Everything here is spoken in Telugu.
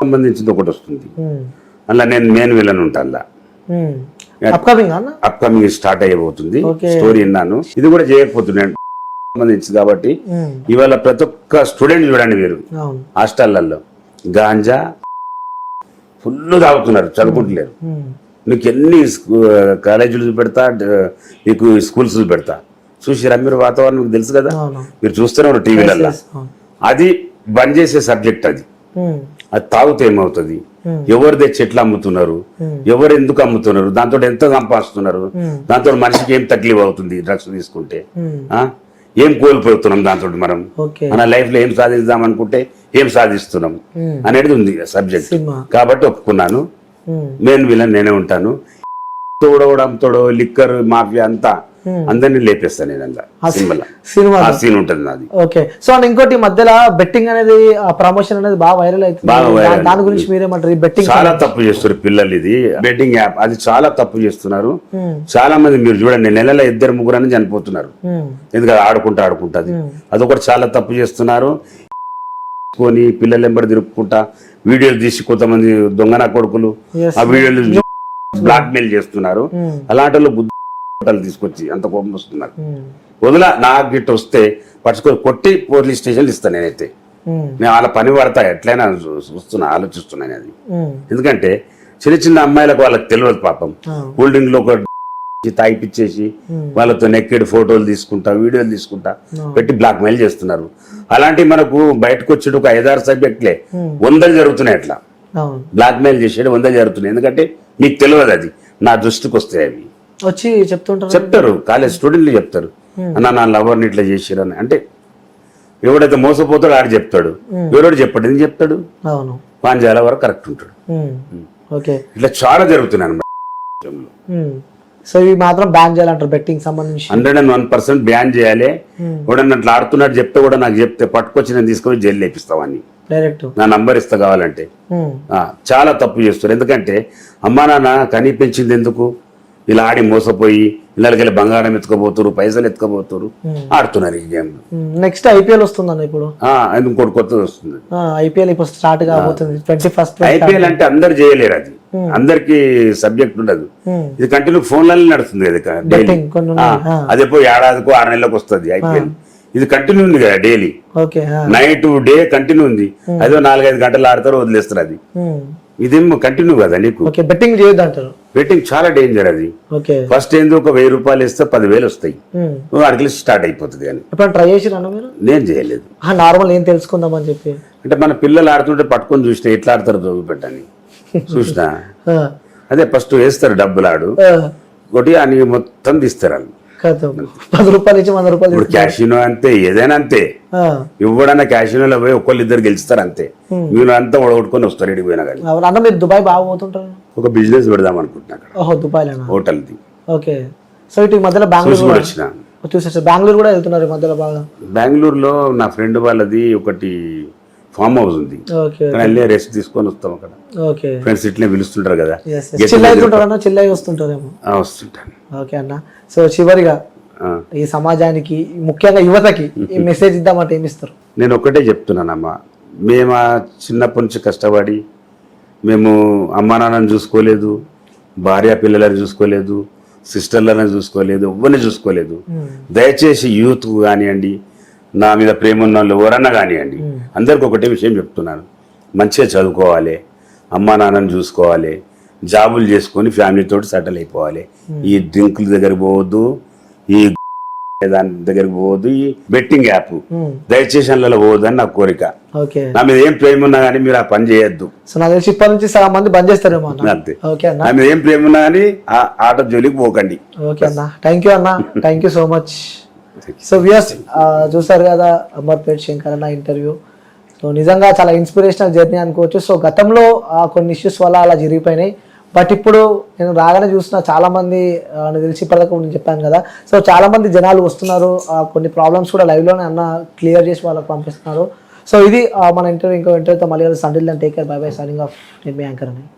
సంబంధించింది ఒకటి వస్తుంది. అలా నేను మెయిన్ విలన్ ఉంటా అలా అప్కమింగ్ స్టార్ట్ అయ్యబోతుంది. స్టోరీ విన్నాను. ఇది కూడా చేయకపోతున్నాను సంబంధించింది కాబట్టి ఇవాళ ప్రతి ఒక్క స్టూడెంట్ చూడండి మీరు. అవును. హాస్టళ్ళలో గాంజా ఫుల్ తాగుతున్నారు చదువుకుంటలేరు. మీకు ఎన్ని కాలేజీలు పెడతా మీకు స్కూల్స్ పెడతా చూసిరా మీరు వాతావరణం మీకు తెలుసు కదా? మీరు చూస్తూనే టీవీలలో అవును. అది బంద్ చేసే సబ్జెక్ట్ అది. అది తాగితే ఏమవుతుంది. ఎవరు తెచ్చి ఎట్లా అమ్ముతున్నారు? ఎవరు ఎందుకు అమ్ముతున్నారు? దాంతో ఎంత సంపాదిస్తున్నారు? దాంతో మనిషికి ఏం తక్లీఫ్ అవుతుంది డ్రగ్స్ తీసుకుంటే? ఏం కోల్పోతున్నాం దాంతో మనం? మన లైఫ్లో ఏం సాధిద్దాం అనుకుంటే ఏం సాధిస్తున్నాం? అనేది ఉంది సబ్జెక్ట్. కాబట్టి ఒప్పుకున్నాను. మెయిన్ విలన్ నేనే ఉంటాను. తోడవడం తోడో లిక్కర్ మాఫియా అంతా అందరినీ లేపేస్తాను నేను సినిమాలో. సినిమా సీన్ ఉంటుంది నాది. ఓకే. సో అండ్ ఇంకోటి మధ్యలో బెట్టింగ్ అనేది ఆ ప్రమోషన్ అనేది బాగా వైరల్ అవుతుంది దాని గురించి మీరేమంటారు ఈ బెట్టింగ్ చాలా తప్పు చేస్తారు పిల్లలు ఇది. బెట్టింగ్ యాప్ అది చాలా తప్పు చేస్తున్నారు. చాలా మంది మీరు చూడండి నెలలో ఇద్దరు ముగ్గురు అని చనిపోతున్నారు. ఎందుకంటే ఆడుకుంటా ఆడుకుంటుంది అదొకటి చాలా తప్పు చేస్తున్నారు. కొని పిల్లలు ఎంబడి తిరుక్కుంటా వీడియోలు తీసి కొంతమంది దొంగన కొడుకులు. ఆ వీడియోలు బ్లాక్ మెయిల్ చేస్తున్నారు. అలాంటి వాళ్ళు బట్టలు తీసుకొచ్చి అంత కోపం వస్తున్నారు వదిల నాకు గిట్ట వస్తే పట్టుకొని కొట్టి పోలీస్ స్టేషన్లు ఇస్తాను నేనైతే. నేను వాళ్ళ పని పడతా ఎట్లయినా చూస్తున్నా ఆలోచిస్తున్నాను అది ఎందుకంటే చిన్న చిన్న అమ్మాయిలకు వాళ్ళకి తెలియదు పాపం. కూల్ డ్రింక్లో ఒక తాగిపిచ్చేసి వాళ్ళతో నెక్కెడ్ ఫోటోలు తీసుకుంటా వీడియోలు తీసుకుంటా పెట్టి బ్లాక్ మెయిల్ చేస్తున్నారు. అలాంటి మనకు బయటకు వచ్చేటి ఒక ఐదారు సబ్జెక్టులే. వందలు జరుగుతున్నాయి అట్లా. బ్లాక్ మెయిల్ చేసేది వందలు జరుగుతున్నాయి. ఎందుకంటే మీకు తెలియదు అది. నా దృష్టికి వస్తాయి అవి. వచ్చి చెప్తుంటారు. చెప్తారు. కాలేజ్ స్టూడెంట్లు చెప్తారు. అన్న నా లవర్ని ఇట్లా చేసిరని. అంటే ఎవడైతే మోసపోతాడో ఆడు చెప్తాడు. ఎవరోడు చెప్పాడు ఎందుకు చెప్తాడు? అవును. పాంజాల వరకు కరెక్ట్ ఉంటాడు. ఓకే. ఇట్లా చాలా జరుగుతున్నాయి అన్నమాట. సో ఇవి మాత్రం బ్యాన్ చేయాలంటారు బెట్టింగ్ సంబంధించి. Hundred and one percent ban చేయాలి. ఎవడన్నా అట్లా ఆడుతున్నట్టు చెప్తే కూడా నాకు చెప్తే పట్టుకొచ్చి నేను తీసుకొని జైలు లేపిస్తావని డైరెక్ట్. నా నంబర్ ఇస్తా కావాలంటే. చాలా తప్పు చేస్తారు. ఎందుకంటే అమ్మా నాన్న కనీ పెంచింది ఎందుకు? ఇలా ఆడి మోసపోయి ఇళ్ళకెళ్ళి బంగారం ఎత్తుకోబోతురు పైసలు ఎత్తుకోబోతురు ఆడుతున్నారు ఈ గేమ్ నెక్స్ట్ ఐపీఎల్ వస్తుందన్న ఇప్పుడు? ఇంకోటి కొత్తది వస్తుంది. ఐపీఎల్ ఇప్పుడు స్టార్ట్ కాబోతుంది. ట్వంటీ ఫస్ట్ ఐపీఎల్ అంటే అందరు చేయలేరు అది. అందరికి సబ్జెక్ట్ ఉండదు. ఇది కంటిన్యూ ఫోన్లలో నడుస్తుంది కదా డైలీ. అది ఎప్పుడు ఏడాదికో ఆరు నెలలకు వస్తుంది ఐపీఎల్. ఇది కంటిన్యూ ఉంది కదా డైలీ నైట్ డే కంటిన్యూ ఉంది. అదో నాలుగైదు గంటలు ఆడతారు వదిలేస్తారు అది. ఇదేమో కంటిన్యూ కదా నీకు. బెట్టింగ్ చేయొద్దు అంటారు. బెట్టింగ్ చాలా డేంజర్ అది. ఫస్ట్ ఏందో ఒక వెయ్యి రూపాయలు ఇస్తే పదివేలు వస్తాయి. నువ్వు అడిగి స్టార్ట్ అయిపోతుంది ఎప్పుడైనా ట్రై చేసిరన్న మీరు? నేను చేయలేదు. నార్మల్ ఏం తెలుసుకుందామని చెప్పి. అంటే మన పిల్లలు ఆడుతుంటే పట్టుకొని చూస్తే ఎట్లా ఆడతారు చదువు పెట్టని. చూసినా? అదే ఫస్ట్ వేస్తారు డబ్బులు ఆడు. ఒకటి అని మొత్తం తీస్తారు వాళ్ళు. పది రూపాయలు ఇచ్చి వంద రూపాయలు ఇప్పుడు క్యాషినో అంతే ఏదైనా అంతే. ఆ, ఇవ్వడన్నా క్యాషినోలో పోయి ఒకళ్ళు ఇద్దరు గెలుస్తారు అంతే. వీళ్ళు అంతా ఒడగొట్టుకొని వస్తారు ఇడికి పోయినా కానీ. అన్న మీరు దుబాయ్ బాగా పోతుంటారు? ఒక బిజినెస్ పెడదాం అనుకుంటున్నా అక్కడ. ఓహో దుబాయ్లోనా? హోటల్ది. ఓకే. సో ఇటు మధ్యలో బెంగళూరు వచ్చిన. చూసేసి బెంగళూరు కూడా వెళ్తున్నారు మధ్యలో బాగా? బెంగళూరులో నా ఫ్రెండ్ వాళ్ళది ఒకటి ఫామ్ హౌస్ ఉంది. వెళ్ళి రెస్ట్ తీసుకొని వస్తాం అక్కడ. ఫ్రెండ్స్ ఇట్లే పిలుస్తుంటారు కదా. ఎస్ చిల్ అవుతుంటారు అన్న చిల్ అయి వస్తుంటారేమో వస్తుంటాను ఓకే అన్న. సో చివరిగా. ఈ సమాజానికి ముఖ్యంగా యువతకి ఈ మెసేజ్ ఇద్దామంటే ఏమి ఇస్తారు? నేను ఒక్కటే చెప్తున్నానమ్మా మేము ఆ చిన్నప్పటి నుంచి కష్టపడి మేము అమ్మా నాన్నని చూసుకోలేదు భార్య పిల్లలని చూసుకోలేదు సిస్టర్లను చూసుకోలేదు ఎవ్వరిని చూసుకోలేదు. దయచేసి యూత్ కానివ్వండి నా మీద ప్రేమ ఉన్న వాళ్ళు ఎవరన్నా కానివ్వండి అందరికి ఒకటే విషయం చెప్తున్నాను. మంచిగా చదువుకోవాలి అమ్మా నాన్నని చూసుకోవాలి జాబులు చేసుకొని ఫ్యామిలీతో సెటిల్ అయిపోవాలి. ఈ డ్రింకుల దగ్గర పోవద్దు ఈ దాని దగ్గరికి పోవద్దు ఈ బెట్టింగ్ యాప్. దయచేసి అందులో పోవద్దు అని నా కోరిక. ఓకే. నా మీద ఏం ప్రేమ ఉన్నా కానీ మీరు ఆ పని చేయొద్దు. సో నాకు తెలిసి ఇప్పటి నుంచి సగం మంది బంద్ చేస్తారేమో అంతే. నా మీద ఏం ప్రేమ ఉన్నా కానీ ఆ ఆట జోలికి పోకండి. ఓకే అన్న. థ్యాంక్ యూ అన్న. Thank you so much so views చూసారు కదా అమర్పేట్ శంకర్ అన్న ఇంటర్వ్యూ సో నిజంగా చాలా ఇన్స్పిరేషనల్ జర్నీ అనుకోవచ్చు. సో గతంలో ఆ, కొన్ని ఇష్యూస్ వల్ల అలా జరిగిపోయినాయి. బట్ ఇప్పుడు నేను రాగానే చూసిన చాలామంది నాకు తెలిసి ఇప్పటిదాకా నేను చెప్పాను కదా. సో చాలామంది జనాలు వస్తున్నారు. ఆ, కొన్ని ప్రాబ్లమ్స్ కూడా లైవ్లోనే అన్న క్లియర్ చేసి వాళ్ళకి పంపిస్తున్నారు. సో ఇది మన ఇంటర్వ్యూ ఇంకో ఇంటర్వ్యూతో మళ్ళీ సండిల్ take care bye bye signing off నేను మీ యాంకర్ అని